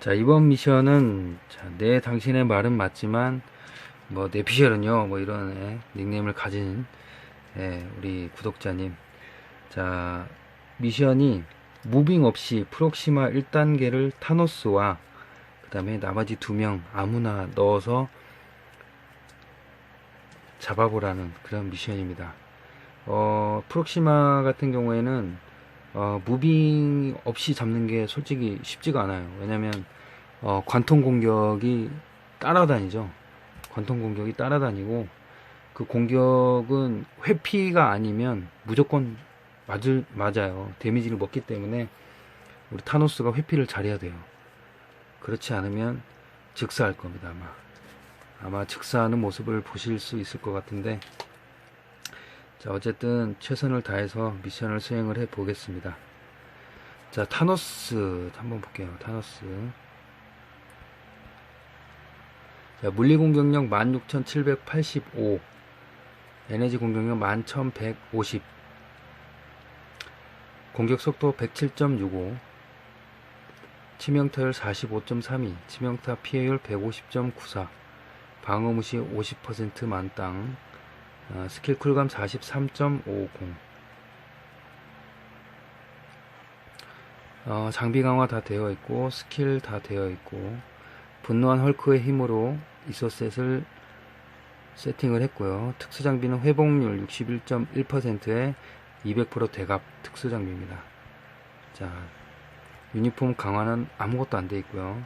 자, 이번 미션은, 자, 내 당신의 말은 맞지만, 뭐, 내피셜은요, 뭐, 이런, 예, 닉네임을 가진, 예, 우리 구독자님. 자, 미션이, 무빙 없이 프록시마 1단계를 타노스와, 그 다음에 나머지 두 명 아무나 넣어서 잡아보라는 그런 미션입니다. 어, 프록시마 같은 경우에는 어, 무빙 없이 잡는 게 솔직히 쉽지가 않아요. 왜냐면 어, 관통 공격이 따라다니죠. 관통 공격이 따라다니고 그 공격은 회피가 아니면 무조건 맞을 맞아요. 데미지를 먹기 때문에 우리 타노스가 회피를 잘해야 돼요. 그렇지 않으면 즉사할 겁니다. 아마 아마 즉사하는 모습을 보실 수 있을 것 같은데 자, 어쨌든 최선을 다해서 미션을 수행을 해 보겠습니다. 자, 타노스 한번 볼게요. 타노스. 자, 물리 공격력 16,785. 에너지 공격력 11,150. 공격 속도 107.65. 치명타율 45.32. 치명타 피해율 150.94. 방어 무시 50% 만땅. 어, 스킬 쿨감 43.50 어, 장비 강화 다 되어 있고 스킬 다 되어 있고 분노한 헐크의 힘으로 이소셋을 세팅을 했고요. 특수 장비는 회복률 61.1%의 200% 대갑 특수 장비입니다. 자 유니폼 강화는 아무것도 안 되어 있고요.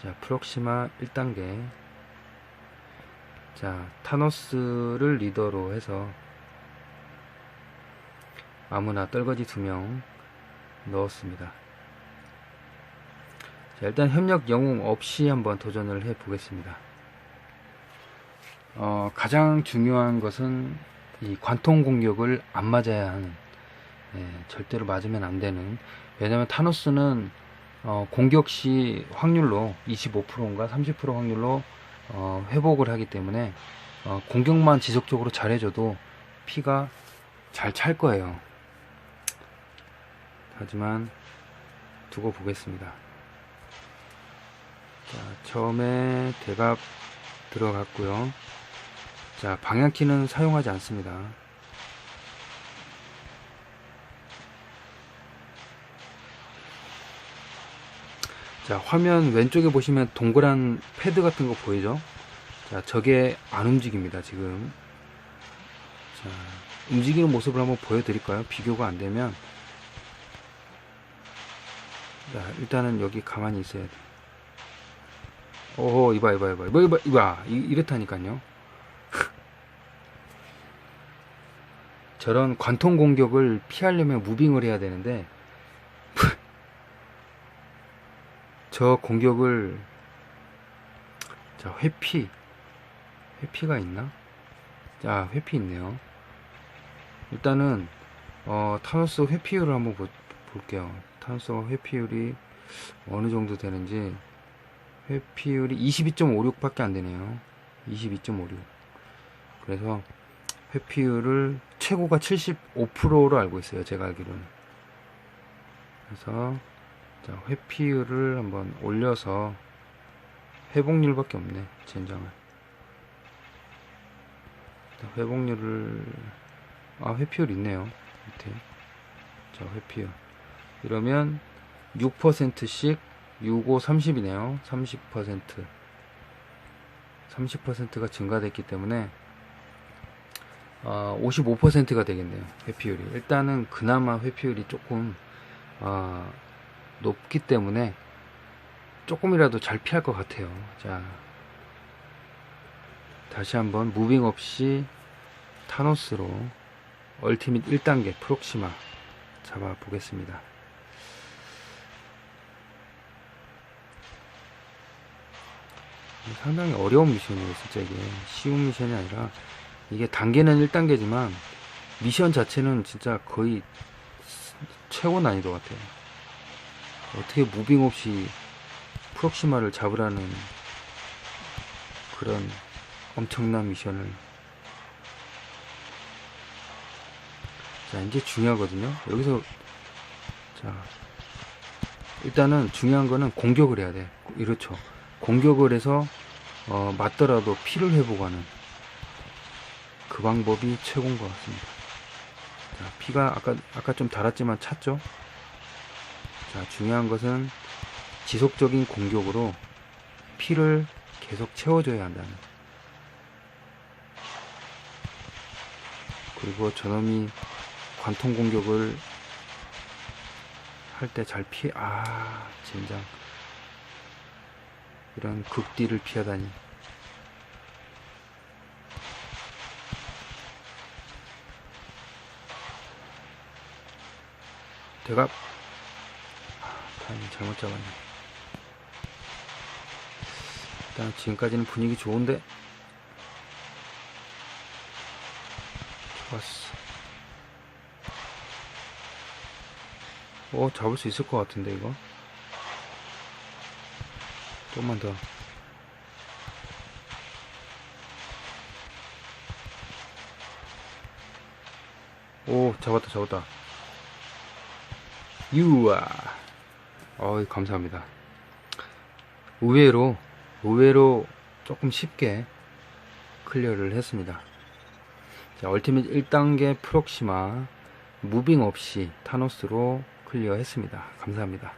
자 프록시마 1단계 자, 타노스를 리더로 해서 아무나 떨거지 두 명 넣었습니다. 자, 일단 협력 영웅 없이 한번 도전을 해 보겠습니다. 어, 가장 중요한 것은 이 관통 공격을 안 맞아야 하는, 예, 절대로 맞으면 안 되는. 왜냐면 타노스는 어, 공격 시 확률로 25%인가 30% 확률로 어, 회복을 하기 때문에 어, 공격만 지속적으로 잘해줘도 피가 잘 찰 거예요. 하지만 두고 보겠습니다. 자, 처음에 대갑 들어갔고요. 자, 방향키는 사용하지 않습니다. 자, 화면 왼쪽에 보시면 동그란 패드 같은 거 보이죠? 자, 저게 안 움직입니다, 지금. 자, 움직이는 모습을 한번 보여드릴까요? 비교가 안 되면. 자, 일단은 여기 가만히 있어야 돼. 오호, 이봐, 이봐, 이봐, 이봐, 이봐, 이봐. 이, 이렇다니까요. 저런 관통 공격을 피하려면 무빙을 해야 되는데, 저 공격을 자 회피 회피가 있나? 자 회피 있네요. 일단은 어, 타노스 회피율을 한번 보, 볼게요. 타노스 회피율이 어느 정도 되는지 회피율이 22.56 밖에 안 되네요. 22.56. 그래서 회피율을 최고가 75%로 알고 있어요. 제가 알기로는. 그래서 자, 회피율을 한번 올려서 회복률밖에 없네 젠장은. 자, 회복률을 아 회피율 있네요 밑에. 자 회피율. 이러면 6%씩 6, 5, 30이네요 30% 30%가 증가됐기 때문에 어, 55%가 되겠네요 회피율이. 일단은 그나마 회피율이 조금 어, 높기 때문에 조금이라도 잘 피할 것 같아요. 자, 다시 한번 무빙 없이 타노스로 얼티밋 1단계 프록시마 잡아 보겠습니다. 상당히 어려운 미션이에요, 진짜 이게. 쉬운 미션이 아니라, 이게 단계는 1단계지만, 미션 자체는 진짜 거의 최고 난이도 같아요. 어떻게 무빙 없이 프록시마를 잡으라는 그런 엄청난 미션을 자 이제 중요하거든요 여기서 자 일단은 중요한 거는 공격을 해야 돼. 이렇죠. 공격을 해서 어, 맞더라도 피를 회복하는 그 방법이 최고인 것 같습니다. 자, 피가 아까 아까 좀 달았지만 찼죠. 자, 중요한 것은 지속적인 공격으로 피를 계속 채워줘야 한다는. 그리고 저놈이 관통 공격을 할 때 잘 피해, 아, 진작. 이런 극딜을 피하다니. 대갑. 아, 타이밍 잘못 잡았네. 일단 지금까지는 분위기 좋은데. 좋았어. 어, 잡을 수 있을 것 같은데, 이거. 좀만 더. 오, 잡았다, 잡았다. 유아. 어이, 감사합니다. 의외로, 의외로 조금 쉽게 클리어를 했습니다. 자, 얼티밋 1단계 프록시마 무빙 없이 타노스로 클리어 했습니다. 감사합니다.